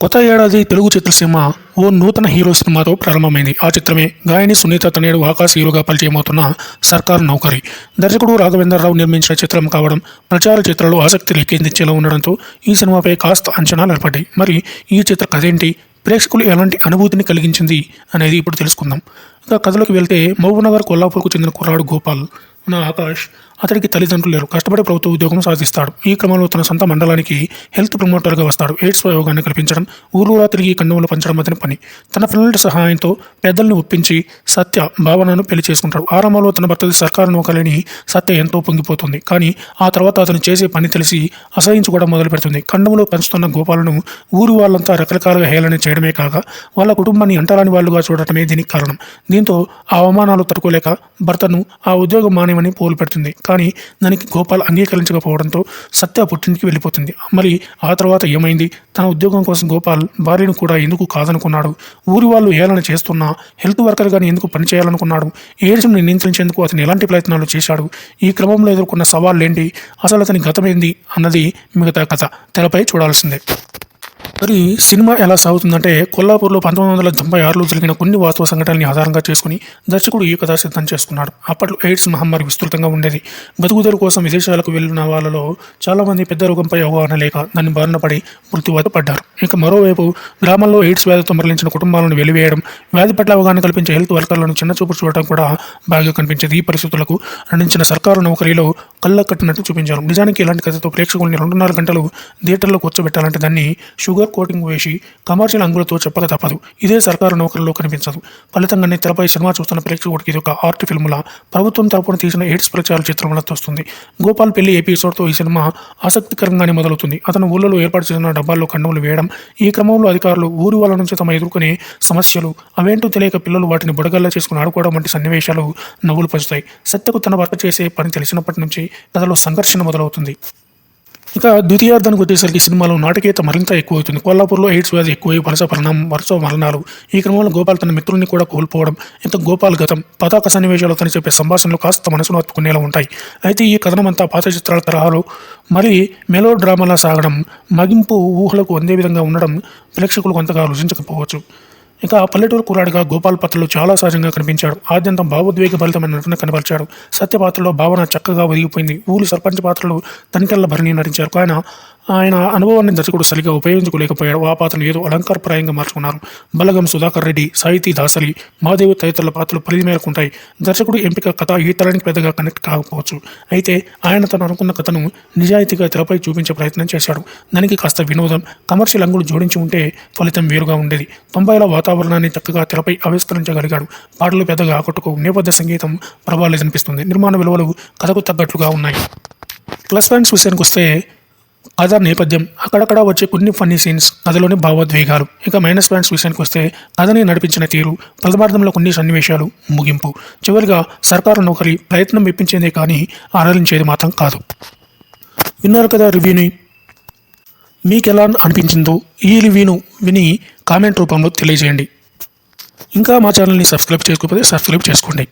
కొత్త ఏడాది తెలుగు చిత్రసీమ ఓ నూతన హీరో సినిమాతో ప్రారంభమైంది. ఆ చిత్రమే గాయని సునీత తనేడు ఆకాశ్ హీరోగా పరిచయమవుతున్న సర్కార్ నౌకరి. దర్శకుడు రాఘవేంద్రరావు నిర్మించిన చిత్రం కావడం ప్రచార చిత్రాలు ఆసక్తి లెక్కించేలా ఉండడంతో ఈ సినిమాపై కాస్త అంచనాలు ఏర్పడ్డాయి. మరి ఈ చిత్ర కథేంటి? ప్రేక్షకులు ఎలాంటి అనుభూతిని కలిగించింది అనేది ఇప్పుడు తెలుసుకుందాం. ఇంకా కథలోకి వెళ్తే మహబూబ్నగర్ కొల్లాపూర్కు చెందిన కుర్రాడు గోపాల్. నా ఆకాష్ అతడికి తల్లిదండ్రులు లేరు. కష్టపడి ప్రభుత్వ ఉద్యోగం సాధిస్తాడు. ఈ క్రమంలో తన సొంత మండలానికి హెల్త్ ప్రమోటర్గా వస్తాడు. ఎయిడ్స్ ప్రయోగాన్ని కల్పించడం ఊరూరా తిరిగి కండములు పంచడం అతని పని. తన పిల్లల సహాయంతో పెద్దల్ని ఒప్పించి సత్య భావనను పెళ్ళి చేసుకుంటాడు. ఆరంభంలో తన భర్తది సర్కారు నౌకలేని సత్య ఎంతో పొంగిపోతుంది. కానీ ఆ తర్వాత అతను చేసే పని తెలిసి అసహించుకోవడం మొదలు పెడుతుంది కండములు పంచుతున్న గోపాలను ఊరు వాళ్ళంతా రకరకాలుగా హేళన చేయడమే కాక వాళ్ళ కుటుంబాన్ని అంటరాని వాళ్ళుగా చూడటమే దీనికి కారణం. దీంతో ఆ అవమానాలు తట్టుకోలేక భర్తను ఆ ఉద్యోగం మానేమని పోలు పెడుతుంది కానీ దానికి గోపాల్ అంగీకరించకపోవడంతో సత్య పుట్టింటికి వెళ్ళిపోతుంది. మరి ఆ తర్వాత ఏమైంది? తన ఉద్యోగం కోసం గోపాల్ భార్యను కూడా ఎందుకు కాదనుకున్నాడు? ఊరి వాళ్ళు ఏలన చేస్తున్నా హెల్త్ వర్కర్గాని ఎందుకు పనిచేయాలనుకున్నాడు ఎయిడ్స్ను నియంత్రించేందుకు అతను ఎలాంటి ప్రయత్నాలు చేశాడు? ఈ క్రమంలో ఎదుర్కొన్న సవాళ్ళేంటి? అసలు అతని గతమేంది? అన్నది మిగతా కథ. తెరపై చూడాల్సిందే. మరి సినిమా ఎలా సాగుతుందంటే కొల్లాపూర్లో పంతొమ్మిది వందల తొంభై ఆరులో జరిగిన కొన్ని వాస్తవ సంఘటనల్ని ఆధారంగా చేసుకుని దర్శకుడు ఈ కథ సిద్ధం చేసుకున్నాడు. అప్పట్లో ఎయిడ్స్ మహమ్మారి విస్తృతంగా ఉండేది. బతుకుదల కోసం విదేశాలకు వెళ్ళిన వాళ్ళలో చాలామంది పెద్ద రోగంపై అవగాహన లేక దాన్ని బారిన పడి మృత్యువాత పడ్డారు. ఇక మరోవైపు గ్రామాల్లో ఎయిడ్స్ వ్యాధితో మరలించిన కుటుంబాలను వెలివేయడం వ్యాధి పట్ల అవగాహన కల్పించే హెల్త్ వర్కర్లను చిన్న చూపు చూడటం కూడా బాగా కనిపించేది ఈ పరిస్థితులకు. అందించిన సర్కారు నౌకరీలో కళ్ళ కట్టినట్టు చూపించారు. నిజానికి ఇలాంటి కథతో ప్రేక్షకుల్ని రెండున్నర గంటలు థియేటర్లో కూర్చోబెట్టాలంటే దాన్ని షుగర్ కోటింగ్ వేసి కమర్షియల్ అంగులతో చెప్పక తప్పదు. ఇదే సర్కారు నౌకరులో కనిపించదు. ఫలితంగానే తెరపై సినిమా చూస్తున్న ప్రేక్షకుడికి ఇది ఒక ఆర్ట్ ఫిల్ములా. ప్రభుత్వం తరపున తీసిన ఎయిడ్స్ ప్రచార చిత్రం వస్తుంది. గోపాల్ పెళ్ళి ఎపిసోడ్తో ఈ సినిమా ఆసక్తికరంగానే మొదలవుతుంది. అతను ఊళ్ళలో ఏర్పాటు చేసిన డబ్బాల్లో కండములు వేయడం ఈ క్రమంలో అధికారులు ఊరి వాళ్ళ నుంచి తమ ఎదుర్కొనే సమస్యలు అవేంటో తెలియక పిల్లలు వాటిని బుడగల్లా చేసుకుని ఆడుకోవడం వంటి సన్నివేశాలు నవ్వులు పంచుతాయి. సత్యకు తన భర్త చేసే పని తెలిసినప్పటి నుంచి కథలో సంఘర్షణ మొదలవుతుంది. ఇక ద్వితీయార్థానికి వచ్చేసరికి సినిమాలో నాటకీయత మరింత ఎక్కువవుతుంది. కొల్లాపూర్లో ఎయిడ్స్ వ్యాధి ఎక్కువై వరుస పరిణామం వరుస మరణాలు. ఈ క్రమంలో గోపాల్ తన మిత్రుల్ని కూడా కోల్పోవడం ఇంత గోపాల్ గతం పతాక సన్నివేశాలు అతను చెప్పే సంభాషణలు కాస్త మనసును హత్తుకునేలా ఉంటాయి. అయితే ఈ కథనం అంతా పాత చిత్రాల తరహాలో మరి మెలో డ్రామాలా సాగడం మగింపు ఊహలకు అందే విధంగా ఉండడం ప్రేక్షకులు కొంతగా రుచించకపోవచ్చు ఇక పల్లెటూరు కుర్రాడిగా గోపాల్ పాత్రలో చాలా సహజంగా కనిపించాడు. ఆద్యంతం భావోద్వేగ భరితమైన నటన కనబరిచాడు. సత్య పాత్రలో భావన చక్కగా ఒదిగిపోయింది ఊరి సర్పంచ్ పాత్రలో తనికెళ్ళ భరణి నటించారు. ఆయన ఆయన అనుభవాన్ని దర్శకుడు సరిగా ఉపయోగించుకోలేకపోయాడు. ఆ పాత్రను ఏదో అలంకారప్రాయంగా మార్చుకున్నారు. బలగం సుధాకర్ రెడ్డి సాహితీ దాసరి మాదేవి తదితరుల పాత్రలు పరిధి మేరకు ఉంటాయి. దర్శకుడు ఎంపిక కథ ఈ తరానికి పెద్దగా కనెక్ట్ కాకపోవచ్చు. అయితే ఆయన తను అనుకున్న కథను నిజాయితీగా తెరపై చూపించే ప్రయత్నం చేశాడు. దానికి కాస్త వినోదం కమర్షియల్ అంగులు జోడించి ఉంటే ఫలితం వేరుగా ఉండేది. తొంభైల వాతావరణాన్ని చక్కగా తెరపై ఆవిష్కరించగలిగాడు. పాటలు పెద్దగా ఆకట్టుకు నేపథ్య సంగీతం ప్రభావితనిపిస్తుంది నిర్మాణ విలువలు కథకు తగ్గట్లుగా ఉన్నాయి. ప్లస్ పాయింట్స్ విషయానికి వస్తే ఆధార్ నేపథ్యం అక్కడక్కడ వచ్చే కొన్ని ఫన్నీ సీన్స్ కథలోని భావోద్వేగాలు. ఇక మైనస్ పాయింట్స్ విషయానికి వస్తే కథని నడిపించిన తీరు పదమార్థంలో కొన్ని సన్నివేశాలు ముగింపు. చివరిగా సర్కారు నౌకరి ప్రయత్నం మెప్పించేదే కానీ ఆరాధించేది మాత్రం కాదు. విన్నారు కదా రివ్యూని? మీకు ఎలా అనిపించిందో ఈ రివ్యూను విని కామెంట్ రూపంలో తెలియజేయండి. ఇంకా మా ఛానల్ని సబ్స్క్రైబ్ చేసుకోకపోతే సబ్స్క్రైబ్ చేసుకోండి.